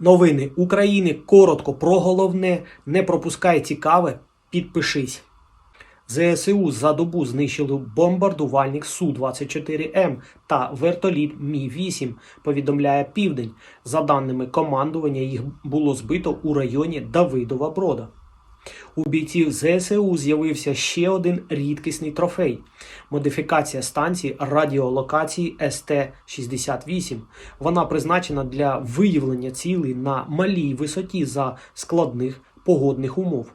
Новини України коротко про головне. Не пропускай цікаве. Підпишись. ЗСУ за добу знищили бомбардувальник Су-24М та вертоліт Мі-8, повідомляє Південь. За даними командування, їх було збито у районі Давидова Брода. У бійців ЗСУ з'явився ще один рідкісний трофей модифікація станції радіолокації СТ-68. Вона призначена для виявлення цілей на малій висоті за складних погодних умов.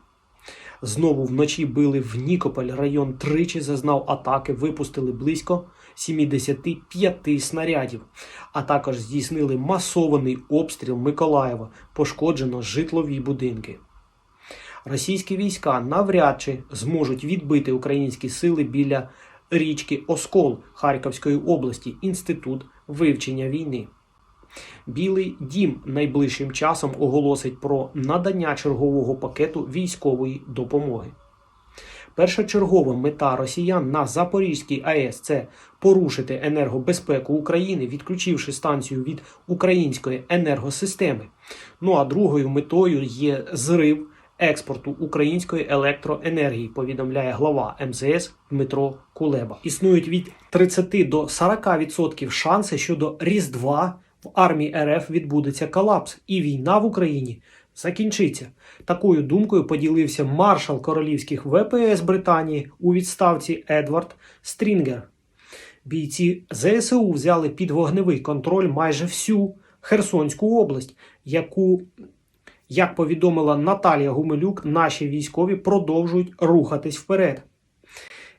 Знову вночі били в Нікополь. Район тричі зазнав атаки, випустили близько 75 снарядів, а також здійснили масований обстріл Миколаєва. Пошкоджено житлові будинки. Російські війська навряд чи зможуть відбити українські сили біля річки Оскол Харківської області, інститут вивчення війни. Білий дім найближчим часом оголосить про надання чергового пакету військової допомоги. Першочергова мета росіян на Запорізькій АЕС це порушити енергобезпеку України, відключивши станцію від української енергосистеми. Ну а другою метою є зрив експорту української електроенергії, повідомляє глава МЗС Дмитро Кулеба. Існують від 30 до 40% шанси, що до Різдва в армії РФ відбудеться колапс, і війна в Україні закінчиться. Такою думкою поділився маршал королівських ВПС Британії у відставці Едвард Стрінгер. Бійці ЗСУ взяли під вогневий контроль майже всю Херсонську область, яку, як повідомила Наталія Гумилюк, наші військові продовжують рухатись вперед.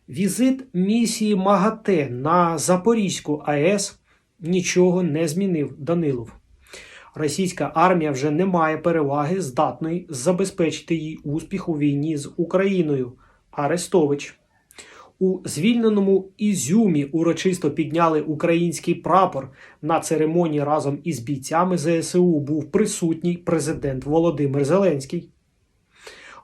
Візит місії МАГАТЕ на Запорізьку АЕС нічого не змінив Данилов. Російська армія вже не має переваги, здатної забезпечити їй успіх у війні з Україною. Арестович. У звільненому Ізюмі урочисто підняли український прапор. На церемонії разом із бійцями ЗСУ був присутній президент Володимир Зеленський.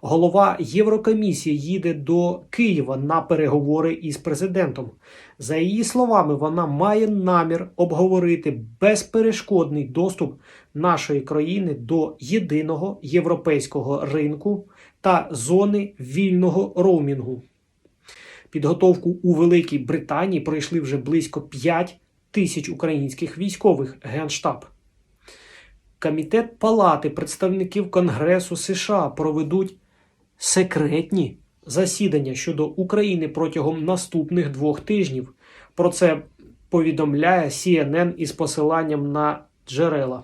Голова Єврокомісії їде до Києва на переговори із президентом. За її словами, вона має намір обговорити безперешкодний доступ нашої країни до єдиного європейського ринку та зони вільного роумінгу. Підготовку у Великій Британії пройшли вже близько 5 тисяч українських військових генштаб. Комітет Палати представників Конгресу США проведуть секретні засідання щодо України протягом наступних двох тижнів. Про це повідомляє CNN із посиланням на джерела.